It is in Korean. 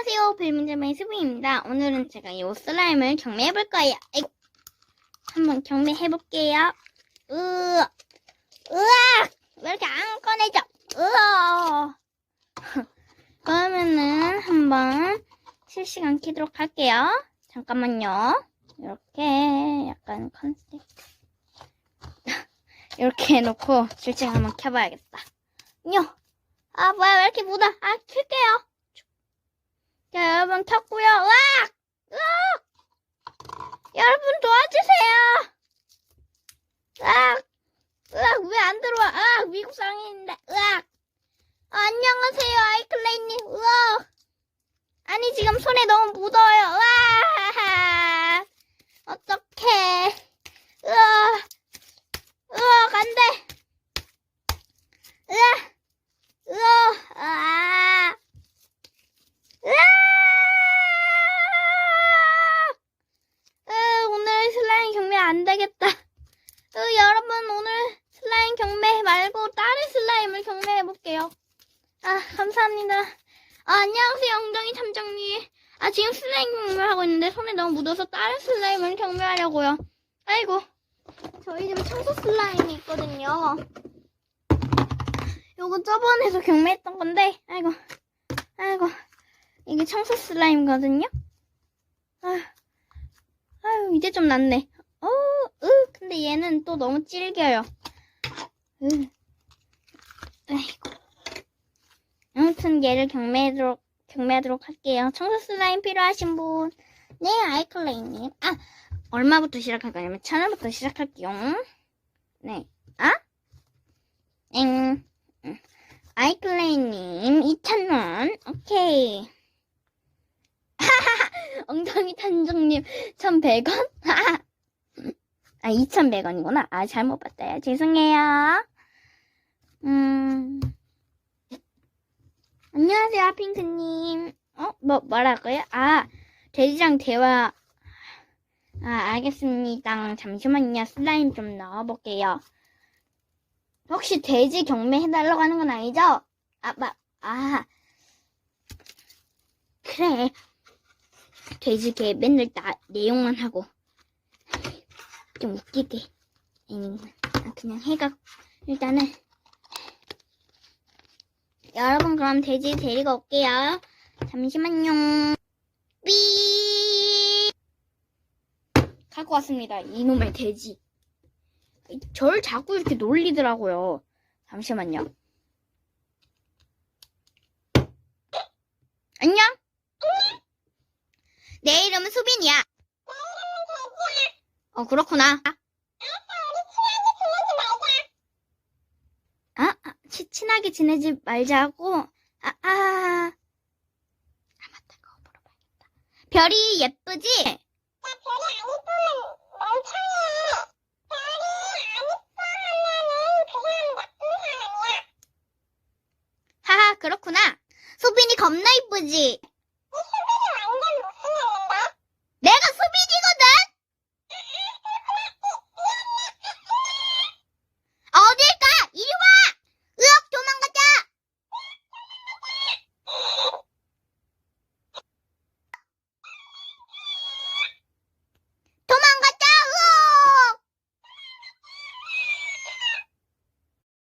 안녕하세요. 벨민자매의 수빈입니다. 오늘은 제가 이 슬라임을 경매해볼 거예요. 아이고. 한번 경매해볼게요. 으, 으악! 왜 이렇게 안 꺼내져? 으어! 그러면은 한번 실시간 키도록 할게요. 잠깐만요. 이렇게 약간 컨셉. 이렇게 해놓고 실시간 한번 켜봐야겠다. 요! 아, 뭐야, 왜 이렇게 묻어? 아, 킬게요. 자, 여러분 켰고요. 으악! 으악! 여러분 도와주세요. 으악! 으악! 왜 안 들어와? 으악! 미국 상인인데. 으악! 아, 안녕하세요, 아이클레이님. 으악! 아니, 지금 손에 너무 묻어요. 으악! 어떡해. 으악! 으악! 안 돼. 으악! 으악! 아! 으아! 으, 오늘 슬라임 경매 안 되겠다. 으, 여러분 오늘 슬라임 경매 말고 다른 슬라임을 경매해 볼게요. 아 감사합니다. 아, 안녕하세요 엉덩이 탐정님. 아 지금 슬라임 경매하고 있는데 손에 너무 묻어서 다른 슬라임을 경매하려고요. 아이고 저희 집에 청소 슬라임이 있거든요. 요거 저번에도 경매했던 건데 아이고 아이고 이게 청소 슬라임이거든요. 아휴, 아유, 이제 좀 낫네. 근데 얘는 또 너무 질겨요. 으. 아무튼 얘를 경매하도록, 경매하도록 할게요. 청소 슬라임 필요하신 분. 네, 아이클레이님. 아, 얼마부터 시작할 거냐면, 천 원부터 시작할게요. 네. 아? 엥. 음. 아이클레이님, 2,000원. 오케이. 엉덩이 탐정님 1,100원? 아 2,100원이구나. 아 잘못 봤어요. 죄송해요. 음. 안녕하세요, 핑크님. 어? 뭐, 뭐라고요? 아, 돼지랑 대화. 아, 알겠습니다. 잠시만요. 슬라임 좀 넣어볼게요. 혹시 돼지 경매 해달라고 하는 건 아니죠? 아, 마, 아. 그래. 돼지 개 맨날 나 내용만 하고 좀 웃기게 아니면 그냥 해가 일단은 여러분 그럼 돼지 데리고 올게요. 잠시만요. 삐. 갖고 왔습니다. 이놈의 돼지. 절 자꾸 이렇게 놀리더라고요. 잠시만요. 안녕. 내 이름은 수빈이야. 어, 그렇구나. 아, 아, 치, 친하게 지내지 말자고. 아, 아. 아, 맞다. 그거 물어봐야겠다. 별이 예쁘지? 하하, 그렇구나. 수빈이 겁나 이쁘지?